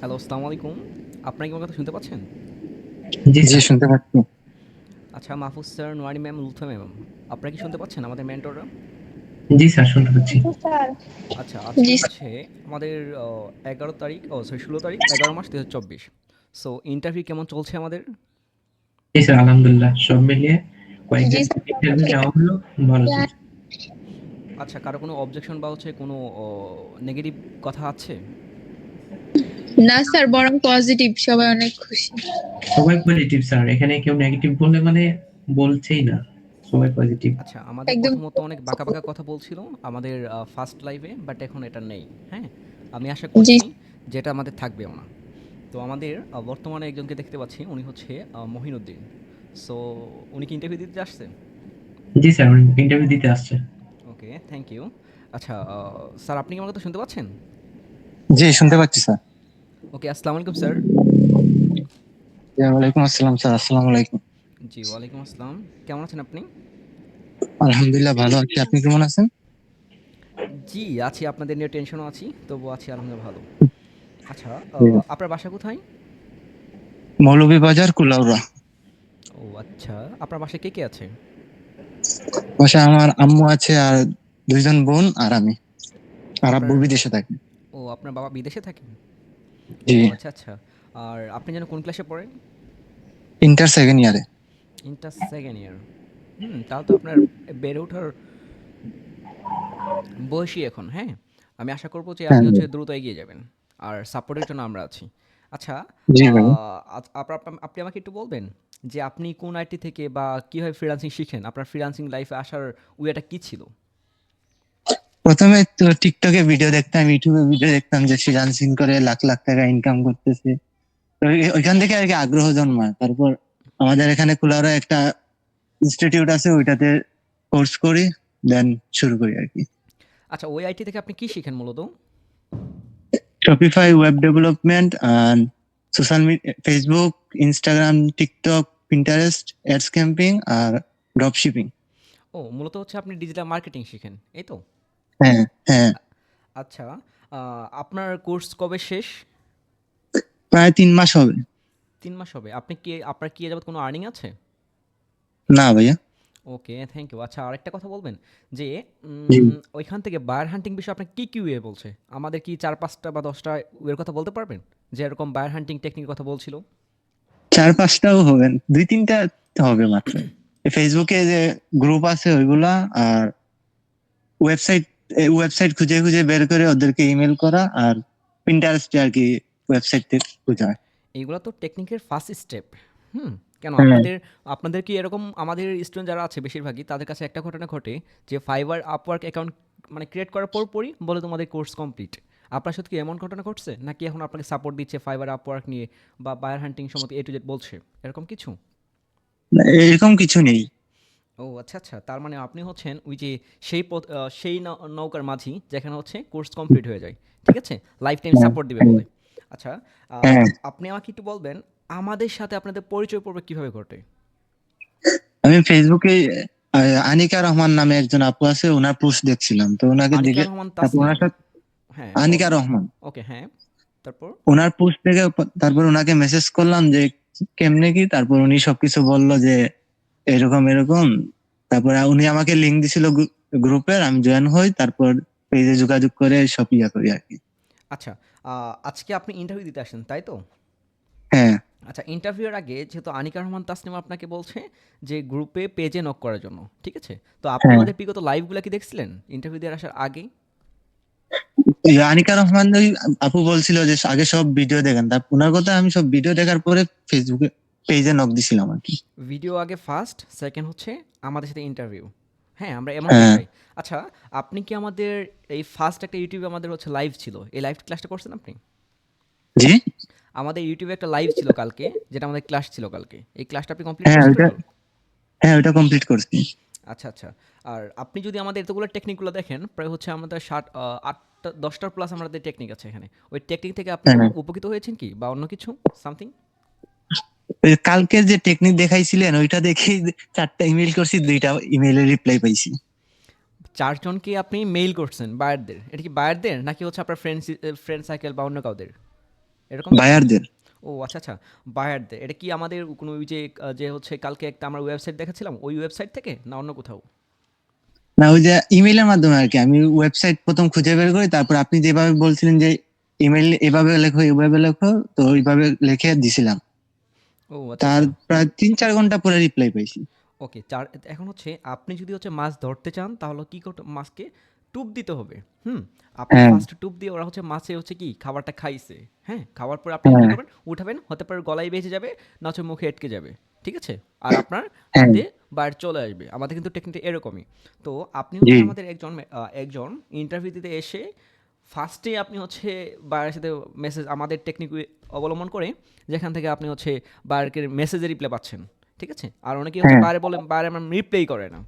Hello, আসসালামু আলাইকুম। আপনারা কি আমার কথা শুনতে পাচ্ছেন? জি, জি শুনতে পাচ্ছি। আচ্ছা, Mahfuz sir, Noyari ma'am, Lutfa ma'am, আপনারা কি শুনতে পাচ্ছেন আমাদের মেন্টররা? জি স্যার শুনতে পাচ্ছি। স্যার আচ্ছা, আজকে হচ্ছে আমাদের ১১ তারিখ ও সরি ১৬ তারিখ ১১ মাস ২০২৪। সো ইন্টারভিউ কেমন চলছে আমাদের? জি স্যার আলহামদুলিল্লাহ। সব মিলিয়ে স্যার। ইন্টারভিউ নেওয়া হলো, ভালো চলছে। আচ্ছা, কারও কোনো অবজেকশন বা হচ্ছে কোনো নেগেটিভ কথা আছে? না স্যার বরং পজিটিভ সবাই অনেক খুশি। সবাই পজিটিভ স্যার। এখানে কেউ নেগেটিভ বললে মানে বলছেই না। সবাই পজিটিভ। আচ্ছা, আমাদের একদম প্রথমত অনেক বাঁকা, বাঁকা কথা বলছিল আমাদের ফার্স্ট লাইভে বাট এখন এটা নেই। হ্যাঁ? আমি আশা করছি যেটা আমাদের থাকবেও না। তো আমাদের বর্তমানে একজনকে দেখতে পাচ্ছি উনি হচ্ছে মহিনুদ্দিন। সো উনি কি ইন্টারভিউ দিতে আসছে? জি স্যার উনি ইন্টারভিউ দিতে আসছে। Okay, thank you. আচ্ছা, স্যার আপনি কি আমার কথা শুনতে পাচ্ছেন? জি, শুনতে পাচ্ছি স্যার। ওকে, আসসালামু আলাইকুম স্যার। ওয়ালাইকুম আসসালাম স্যার। আসসালামু আলাইকুম। জি, ওয়ালাইকুম আসসালাম। কেমন আছেন আপনি? আলহামদুলিল্লাহ ভালো আছি। আপনি কেমন আছেন? জি, আছি আপনাদের নিয়ে টেনশনও আছি। তবুও আছি আলহামদুলিল্লাহ ভালো। আচ্ছা, আপনার বাসা কোথায়? মৌলভীবাজার কুলাউড়া। ও আচ্ছা, আপনার বাসায় কে, কে আছে? বাসায় আমার আম্মু আছে আর দুইজন বোন আর আমি। আর আব্বু বিদেশে থাকে। ও আপনার বাবা বিদেশে থাকেন? জি। আচ্ছা, আচ্ছা। আর আপনি যেন কোন ক্লাসে পড়েন? ইন্টার সেকেন্ড ইয়ারে। Inter second year. হুম, তাহলে তো আপনার বেড়ে ওঠার বয়সই এখন, হ্যাঁ? আমি আশা করব যে আপনি হ্যাঁ, হচ্ছে দ্রুত এগিয়ে যাবেন। আর সাপোর্টের জন্য আমরা আছি। আচ্ছা। আপনি আমাকে একটু বলবেন যে আপনি কোন আইটি থেকে বা কীভাবে ফ্রিল্যান্সিং শিখেন? আপনার ফ্রিল্যান্সিং লাইফে আসার ওয়েটা কি ছিল? প্রথমে তো টিকটকে ভিডিও দেখতাম, ইউটিউবে ভিডিও দেখতাম যে ফ্রিল্যান্সিং করে লাখ, লাখ টাকা ইনকাম করতেছে। ওইখান থেকে আরকি আগ্রহ জন্মায়। তারপর আমাদের এখানে কুলাউড়ায় একটা ইনস্টিটিউট আছে ওইটাতে কোর্স করি, দেন শুরু করি আর কি আচ্ছা, ওই আইটি থেকে আপনি কি শিখেন মূলত? Shopify web development and social media Facebook Instagram TikTok Pinterest, ads camping R drop shipping. ও মূলত হচ্ছে আপনি ডিজিটাল মার্কেটিং শিখেন, এই তো? হ্যাঁ, হ্যাঁ। আচ্ছা, আপনার কোর্স কবে শেষ? প্রায় ৩ মাস হবে। ৩ মাস হবে। আপনি কি আপনার কি এ যাবৎ কোনো আর্নিং আছে? না ভাইয়া। Okay, thank you. আচ্ছা আরেকটা কথা বলবেন যে ওইখান থেকে বায়ার হান্টিং বিষয়ে আপনাকে কি, কি ওয়ে বলছে? আমাদের কি চার পাঁচটা বা ১০ টা ওয়ের কথা বলতে পারবেন? যে এরকম বায়ার হান্টিং টেকনিকের কথা বলছিল? ৪-৫ টাও হবে। ২-৩ টা হবে মাত্র। ফেসবুকে যে গ্রুপ আছে ওইগুলা আর ওয়েবসাইট ওয়েবসাইট খুঁজে, খুঁজে বের করে ওদেরকে ইমেল করা আর Pinterest আর কি ওয়েবসাইট থেকে খোঁজা। এগুলা তো টেকনিকের ফার্স্ট স্টেপ। হুম? কেন হ্যাঁ। আপনাদের আপনাদের কি এরকম আমাদের স্টুডেন্ট যারা আছে বেশিরভাগই তাদের কাছে একটা ঘটনা ঘটে যে Fiverr, Upwork অ্যাকাউন্ট মানে ক্রিয়েট করার পরপরই বলে তোমাদের কোর্স কমপ্লিট। আপনার সাথে কি এমন ঘটনা ঘটছে? নাকি এখন আপনাকে সাপোর্ট দিচ্ছে Fiverr, Upwork নিয়ে বা বায়ার হান্টিং সম্বন্ধে A to Z বলছে? এরকম কিছু? না এরকম কিছু নেই। ও আচ্ছা, আচ্ছা। তার মানে আপনি হচ্ছেন ওই যে সেই পথ সেই নৌকার মাঝি যেখানে হচ্ছে কোর্স কমপ্লিট হয়ে যায়। ঠিক আছে? লাইফ টাইম সাপোর্ট দিবে। বলে। আচ্ছা, হ্যাঁ। আপনি আমাকে একটু বলবেন আমাদের সাথে আপনাদের পরিচয় পর্ব কীভাবে ঘটে? আমি ফেসবুকে আনিকা রহমান নামে একজন আপু আছে ওনার পোস্ট দেখছিলাম। তো আনিকা দেখে। উনার সাথে হ্যাঁ, আনিকা। রহমান। ওকে, হ্যাঁ। তারপর? ওনার পোস্ট দেখে তারপর ওনাকে মেসেজ করলাম যে কেমনে কি? তারপর উনি সবকিছু বলল যে এরকম, এরকম। তারপরে উনি আমাকে লিঙ্ক দিছিল গ্রুপের আমি জয়েন হই। তারপর পেজে যোগাযোগ করে সব ইয়া করি আরকি। আচ্ছা, আ আজকে আপনি ইন্টারভিউ দিতে আসেন তাই তো? হ্যাঁ। আচ্ছা, ইন্টারভিউয়ের আগে যেহেতু আনিকা রহমান তাসনিম আপনাকে বলছে যে গ্রুপে পেজে নক করার জন্য। ঠিক আছে? তো আপনি হ্যাঁ। আমাদের বিগত লাইভগুলা কি দেখছিলেন? ইন্টারভিউ দেওয়ার আসার আগে? আনিকা রহমান আপু বলছিল যে আগে সব ভিডিও দেখেন। তার উনার কথা আমি সব ভিডিও দেখার পরে ফেসবুকে পেজে নক দিছিলাম আরকি। ভিডিও আগে ফার্স্ট, সেকেন্ড হচ্ছে আমাদের সাথে ইন্টারভিউ। হ্যাঁ, আমরা এমনটাই হ্যাঁ। আচ্ছা, আপনি কি আমাদের এই ফার্স্ট একটা ইউটিউবে আমাদের হচ্ছে লাইভ ছিল। এই লাইভ ক্লাসটা করছেন আপনি? জি? আমাদের ইউটিউবে একটা লাইভ ছিল কালকে, যেটা আমাদের ক্লাস ছিল কালকে। এই ক্লাসটা আপনি কমপ্লিট হ্যাঁ, করছেন টোটাল? হ্যাঁ, ওইটা কমপ্লিট করছি। আচ্ছা, আচ্ছা। আর আপনি যদি আমাদের এতগুলো টেকনিকগুলো দেখেন, প্রায় হচ্ছে আমাদের ৬০ আটটা ৮ টা ১০ টার প্লাস আমাদের টেকনিক আছে এখানে। ওই টেকনিক থেকে আপনি হ্যাঁ। উপকৃত হয়েছেন কি? বা অন্য কিছু? সামথিং? কালকের যে টেকনিক দেখাইছিলেন ওইটা দেখেই ৪ টা ইমেইল করছি ২ টা ইমেইলের রিপ্লাই পাইছি। ৪ জনকে আপনি মেইল করছেন বায়ারদের। এটা কি বায়ারদের নাকি হচ্ছে আপনার ফ্রেন্ডস এ ফ্রেন্ড সার্কেল বা অন্য কাউদের? এরকম বায়ারদের ও আচ্ছা আচ্ছা বায়ারদের এটা কি আমাদের কোনো ওই যে যে হচ্ছে কালকে একটা আমরা ওয়েবসাইট দেখাচ্ছিলাম ওই ওয়েবসাইট থেকে না অন্য কোথাও না ওই যে ইমেইলের মাধ্যমে আর কি আমি ওয়েবসাইট প্রথম খুঁজে বের করি তারপর আপনি যেভাবে বলছিলেন যে ইমেইল এভাবে লেখো এভাবে লেখো তো ওইভাবে লিখে দিছিলাম তার প্রায় তিন চার ঘণ্টা পরে রিপ্লাই পাইছি। ওকে চার এখন হচ্ছে আপনি যদি হচ্ছে মাছ ধরতে চান তাহলে কি করতে মাছকে টুপ দিতে হবে। হুম? আপনি হ্যাঁ। ফার্স্ট টুপ দিয়ে ওরা হচ্ছে মাছে হচ্ছে কি খাবারটা খাইছে। হ্যাঁ? খাওয়ার পর আপনি কি হ্যাঁ। করবেন? উঠাবেন হতে পারে গলায় বেঁচে যাবে না হচ্ছে মুখে আটকে যাবে। ঠিক আছে? আর আপনার হ্যাঁ। হাতে বাইরে চলে আসবে। আমাদের কিন্তু টেকনিকটা এরকমই। তো আপনি হচ্ছে আমাদের একজন একজন ইন্টারভিউ দিতে এসে ফার্স্টে আপনি হচ্ছে বাইরের সাথে মেসেজ আমাদের টেকনিক অবলম্বন করে যেখান থেকে আপনি হচ্ছে বাইরের মেসেজে রিপ্লাই পাচ্ছেন ঠিক আছে? আর অনেকে হচ্ছে হ্যাঁ। বাইরে বলে বাইরে আমার রিপ্লাই করে না।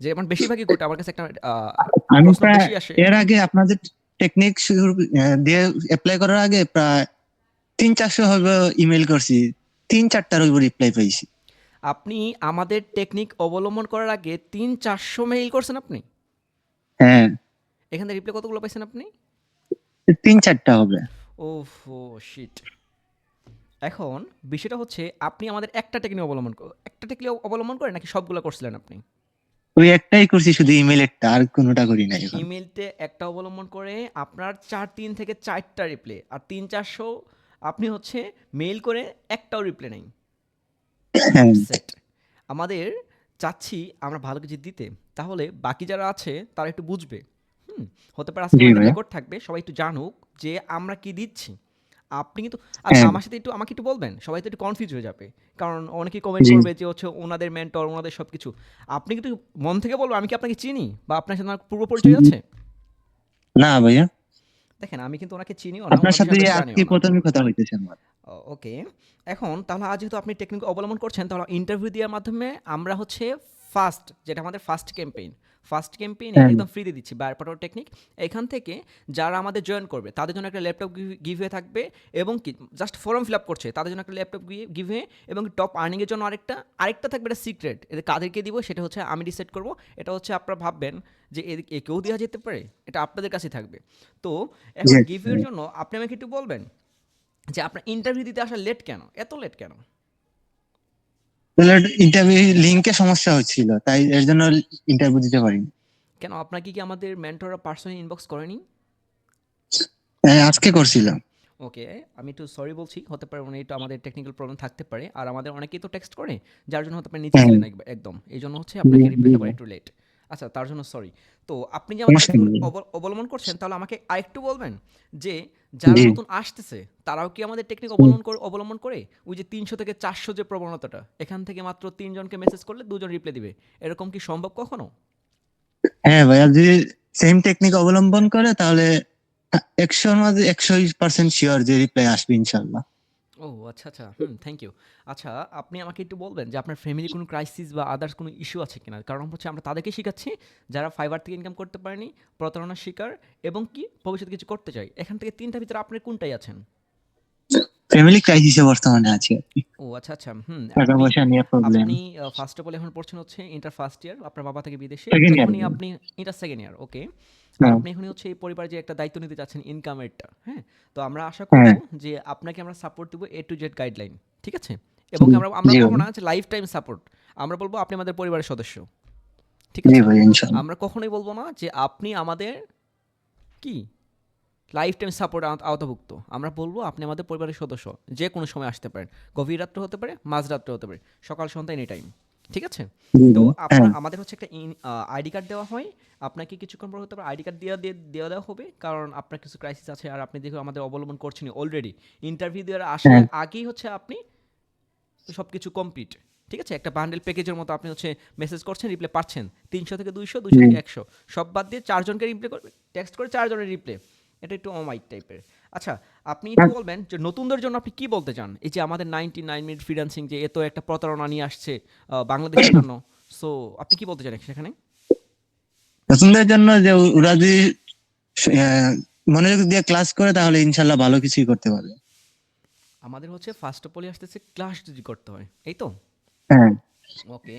যে আমার বেশিরভাগই ঘটে আমার কাছে একটা আমি এর আগে আপনাদের টেকনিক শুরু দিয়ে অ্যাপ্লাই করার আগে প্রায় তিন চারশো হবে ইমেল করছি তিন চারটার উপর রিপ্লাই পাইছি। আপনি আমাদের টেকনিক অবলম্বন করার আগে তিন চারশো মেইল করছেন আপনি? হ্যাঁ। এখান থেকে রিপ্লাই কতগুলো পাইছেন আপনি? তিন চারটা হবে। ও ফো শিট এখন বিষয়টা হচ্ছে আপনি আমাদের একটা টেকনিক অবলম্বন একটা টেকনিক অবলম্বন করেন নাকি সবগুলো করছিলেন আপনি? ওই একটাই করছি শুধু ইমেলেরটা আর কোনোটা করি না এখন। ইমেলতে একটা অবলম্বন করে আপনার চার তিন থেকে চারটা রিপ্লে আর তিন চারশো আপনি হচ্ছে মেইল করে একটাও রিপ্লে নেই। হ্যাঁ। সেট আমাদের চাচ্ছি আমরা ভালো কিছু দিতে তাহলে বাকি যারা আছে তারা একটু বুঝবে। হুম হতে পারে আজকে। রেকর্ড থাকবে সবাই একটু জানুক যে আমরা কি দিচ্ছি। আপনি কিন্তু আচ্ছা হ্যাঁ। আমার সাথে একটু আমাকে একটু বলবেন সবাই তো একটু কনফিউজ হয়ে যাবে। কারণ অনেকেই কমেন্ট করবে যে হচ্ছে ওনাদের মেন্টর ওনাদের সব কিছু আপনি কিন্তু মন থেকে বলব আমি কি আপনাকে চিনি? বা আপনার সাথে আমার পূর্ব পরিচয় আছে? না ভাইয়া। দেখেন আমি কিন্তু ওনাকে চিনিও না আপনার সাথে আজকে না। প্রথমে কথা হইতেছে আমার। ওকে। এখন তাহলে আজ যেহেতু আপনি টেকনিক অবলম্বন করছেন তাহলে ইন্টারভিউ দেওয়ার মাধ্যমে আমরা হচ্ছে ফার্স্ট যেটা আমাদের ফার্স্ট ক্যাম্পেইন ফার্স্ট ক্যাম্পেইন। একদম ফ্রিতে দিচ্ছি বায়োপাটোর টেকনিক এখান থেকে যারা আমাদের জয়েন করবে তাদের জন্য একটা ল্যাপটপ গিভ হয়ে থাকবে এবং কি জাস্ট ফর্ম ফিল আপ করছে তাদের জন্য একটা ল্যাপটপ গিভ হয়ে এবং টপ আর্নিংয়ের জন্য আরেকটা আরেকটা থাকবে এটা সিক্রেট এদের কাদেরকে দিব সেটা হচ্ছে আমি ডিসাইড করব। এটা হচ্ছে আপনারা ভাববেন যে এ- একেও দেওয়া যেতে পারে এটা আপনাদের কাছে থাকবে। তো এখন গিভের জন্য আপনি আমাকে একটু বলবেন যে আপনার ইন্টারভিউ দিতে আসা লেট কেন? এত লেট কেন? ইন্টারভিউ লিংকে সমস্যা হচ্ছিল তাই এর জন্য ইন্টারভিউ দিতে পারিনি। কেন আপনাকে কি আমাদের মেন্টররা পার্সোনালি ইনবক্স করেনি? হ্যাঁ, আজকে করছিলাম। ওকে আমি একটু সরি বলছি হতে পারে মানে একটু আমাদের টেকনিক্যাল প্রবলেম থাকতে পারে আর আমাদের অনেকেই তো টেক্সট করে যার জন্য হতে পারে নিচে হ্যাঁ। একদম। এই জন্য হচ্ছে আপনাকে রিপ্লাই করা একটু লেট আচ্ছা তার জন্য সরি তো আপনি যে আমার সমস্যা technical নেই। অব- অবলম্বন করছেন তাহলে আমাকে আরেকটু বলবেন যে যারা নতুন আসতেছে তারাও কি আমাদের টেকনিক অবলম্বন করে অবলম্বন করে? ওই যে তিনশো থেকে চারশো যে প্রবণতাটা এখান থেকে মাত্র তিনজনকে মেসেজ করলে দুজন রিপ্লাই দিবে। এরকম কি সম্ভব কখনো? হ্যাঁ ভাইয়া যদি সেম টেকনিক অবলম্বন করে তাহলে একশোর মধ্যে একশো পার্সেন্ট শিওর যে রিপ্লাই আসবে ইনশাল্লাহ ও আচ্ছা আচ্ছা হুম থ্যাংক ইউ আচ্ছা আপনি আমাকে একটু বলবেন যে আপনার ফ্যামিলি কোনো ক্রাইসিস বা আদার্স কোনো ইস্যু আছে কিনা? কারণ হচ্ছে আমরা তাদেরকে শেখাচ্ছি যারা ফাইবার থেকে ইনকাম করতে পারেনি, প্রতারণার শিকার এবং কি ভবিষ্যতে কিছু করতে চাই এখান থেকে তিনটা ভিতরে আপনি কোনটাই আছেন? ফ্যামিলি ক্রাইসিসে বর্তমানে আছি ও আচ্ছা আচ্ছা হুম টাকা পয়সা নিয়ে প্রবলেম আপনি ফার্স্ট অফ অল এখন পড়ছেন হচ্ছে ইন্টার ফার্স্ট ইয়ার আপনার বাবা থেকে বিদেশে। Year. এখনই আপনি ইন্টার সেকেন্ড ইয়ার ওকে হ্যাঁ। আপনি এখনই হচ্ছে এই পরিবারে যে একটা দায়িত্ব নিতে চাচ্ছেন ইনকামেরটা হ্যাঁ? তো আমরা আশা করব হ্যাঁ। যে আপনাকে আমরা সাপোর্ট দেবো এ টু জেড গাইডলাইন ঠিক আছে? এবং আমরা আমরা বলব না যে লাইফ টাইম সাপোর্ট আমরা বলব আপনি আমাদের পরিবারের সদস্য ঠিক আছে? আমরা কখনোই বলব না যে আপনি আমাদের কি? লাইফ টাইম সাপোর্ট আওতাভুক্ত। আমরা বলব আপনি আমাদের পরিবারের সদস্য যে কোনো সময় আসতে পারেন। গভীর রাত্রে হতে পারে মাঝরাত্রে হতে পারে সকাল সন্ধ্যা এনি টাইম ঠিক আছে? তো আপনার হ্যাঁ। আমাদের হচ্ছে একটা আইডি কার্ড দেওয়া হয়। আপনাকে কিছুক্ষণ পর হতে পারে আইডি কার্ড দেওয়া দিয়ে দেওয়া দেওয়া হবে কারণ আপনার কিছু ক্রাইসিস আছে আর আপনি দেখে আমাদের অবলম্বন করছেন অলরেডি ইন্টারভিউ দেওয়ার আসার হ্যাঁ। আগেই হচ্ছে আপনি সব কিছু কমপ্লিট ঠিক আছে? একটা বান্ডেল প্যাকেজের মতো আপনি হচ্ছে মেসেজ করছেন রিপ্লে পাচ্ছেন। তিনশো থেকে দুইশো দুইশো থেকে একশো। সব বাদ দিয়ে চারজনকে রিপ্লে করবে টেক্সট করে চারজনের রিপ্লে এটা একটু অমাইক টাইপের। আচ্ছা আপনি একটু বলবেন যে নতুনদের জন্য আপনি কি বলতে চান? এই যে আমাদের নাইনটি নাইন মিনিট ফ্রিল্যান্সিং যে এত একটা প্রতারণা নিয়ে আসছে বাংলাদেশের জন্য। সো আপনি কি বলতে চান সেখানে? নতুনদের জন্য যে ওরা যদি মনোযোগ দিয়ে ক্লাস করে তাহলে ইনশাল্লাহ ভালো কিছুই করতে পারবে। আমাদের হচ্ছে ফার্স্ট অফ অলই আসতেছে ক্লাস যদি করতে হয় এই তো? হ্যাঁ। ওকে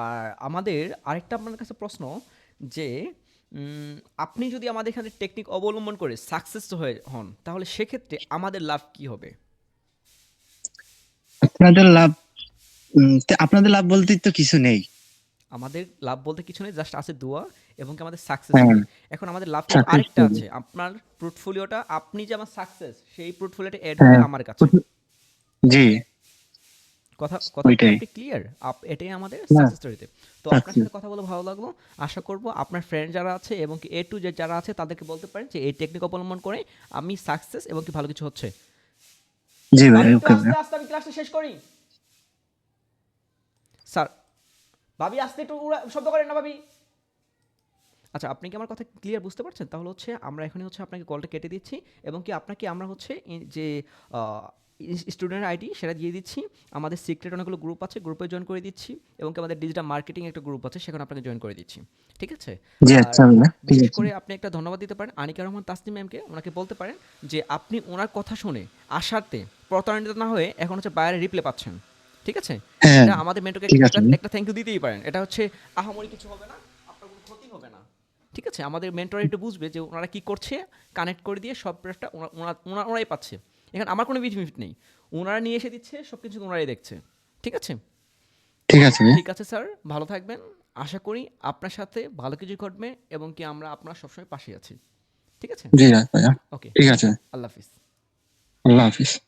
আর আমাদের আরেকটা আপনার কাছে প্রশ্ন যে আপনি যদি আমাদের এখানে টেকনিক অবলম্বন করে সাকসেস হয়ে হন তাহলে সেক্ষেত্রে আমাদের লাভ কি হবে? আপনাদের লাভ আপনাদের লাভ বলতে তো কিছু নেই। আমাদের লাভ বলতে কিছু নেই জাস্ট আছে দোয়া এবং কি আমাদের সাকসেস হ্যাঁ। এখন আমাদের লাভ আরেকটা আছে আপনার পোর্টফোলিওটা আপনি যে আমার সাকসেস সেই পোর্টফোলিওটা এড। হবে আমার কাছে। জি। কথা কথা ক্লিয়ার এটাই আমাদের সাকসেস স্টোরিতে তো। আপনার সাথে কথা বলে ভালো লাগল। আশা করব আপনার ফ্রেন্ড যারা আছে এবং কি এ টু জেড যারা আছে তাদেরকে বলতে পারেন যে এই টেকনিক অবলম্বন করে আমি সাকসেস এবং কি ভালো কিছু হচ্ছে। জি ভাই ওকে আস্তে আমি ক্লাসটা শেষ করি। স্যার ভাবি আস্তে একটু শব্দ করেন না ভাবি। আচ্ছা আপনি কি আমার কথা ক্লিয়ার বুঝতে পারছেন? তাহলে হচ্ছে আমরা এখানে হচ্ছে আপনাকে কলটা কেটে দিচ্ছি এবং কি আপনাকে আমরা হচ্ছে যে স্টুডেন্ট আইডি সেটা দিয়ে দিচ্ছি। আমাদের সিক্রেট অনেকগুলো গ্রুপ আছে গ্রুপে জয়েন করে দিচ্ছি এবং আমাদের ডিজিটাল মার্কেটিং একটা গ্রুপ আছে সেখানে আপনাকে জয়েন করে দিচ্ছি। ঠিক আছে? জি আচ্ছা বিশেষ করে আপনি একটা ধন্যবাদ দিতে পারেন। আনিকা রহমান তাসনিম ম্যামকে ওনাকে বলতে পারেন যে আপনি ওনার কথা শুনে আশাতে প্রতারণিত না হয়ে এখন হচ্ছে বাইরে রিপ্লে পাচ্ছেন। ঠিক আছে? হ্যাঁ এটা আমাদের মেন্টরকে একটা থ্যাংক ইউ দিতেই পারেন। এটা হচ্ছে আহামরি কিছু হবে না আপনার কোনো ক্ষতি হবে না। ঠিক আছে? আমাদের মেন্টর একটু বুঝবে যে ওনারা কি করছে কানেক্ট করে দিয়ে সব প্রেসটা ওনারা ওনারাই পাচ্ছে। এখানে আমার কোনো বেনিফিট নেই। ওনারা নিয়ে এসে দিচ্ছে সব কিছু ওনারাই দেখছে। ঠিক আছে? ঠিক আছে ঠিক আছে স্যার। ভালো থাকবেন। আশা করি আপনার সাথে ভালো কিছু ঘটবে এবং কি আমরা আপনার সবসময় পাশে আছি। ঠিক আছে? জি ওকে ঠিক আছে। আল্লাহ হাফিজ। আল্লাহ হাফিজ।